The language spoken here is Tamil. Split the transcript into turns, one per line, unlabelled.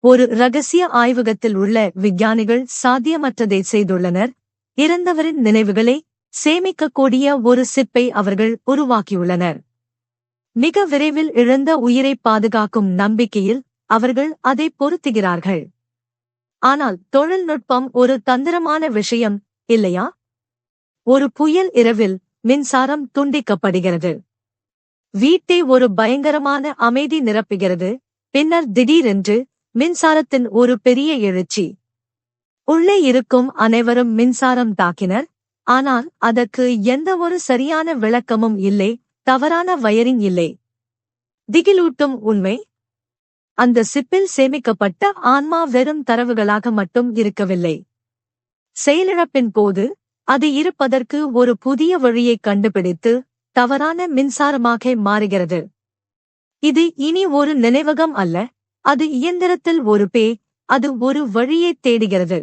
ஒரு ரகசிய ஆய்வகத்தில் உள்ள விஞ்ஞானிகள் சாத்தியமற்றதை செய்துள்ளனர். இறந்தவரின் நினைவுகளை சேமிக்கக்கூடிய ஒரு சிப்பை அவர்கள் உருவாக்கியுள்ளனர். மிக விரைவில் இழந்த உயிரை பாதுகாக்கும் நம்பிக்கையில் அவர்கள் அதை பொருத்துகிறார்கள். ஆனால் தொழில்நுட்பம் ஒரு தந்திரமான விஷயம் இல்லையா? ஒரு புயல் இரவில் மின்சாரம் துண்டிக்கப்படுகிறது. வீட்டை ஒரு பயங்கரமான அமைதி நிரப்புகிறது. பின்னர் திடீரென்று மின்சாரத்தின் ஒரு பெரிய எழுச்சி. உள்ளே இருக்கும் அனைவரும் மின்சாரம் தாக்கினர். ஆனால் அதற்கு எந்த ஒரு சரியான விளக்கமும் இல்லை தவறான வயரிங் இல்லை. திகிலூட்டும் உண்மை. அந்த சிப்பில் சேமிக்கப்பட்ட ஆன்மா வெறும் தரவுகளாக மட்டும் இருக்கவில்லை. செயலிழப்பின் போது அது இருப்பதற்கு ஒரு புதிய வழியை கண்டுபிடித்து தவறான மின்சாரமாக மாறுகிறது. இது இனி ஒரு நினைவகம் அல்ல. அது இயந்திரத்தில் ஒரு பே அது ஒரு வழியை தேடுகிறது.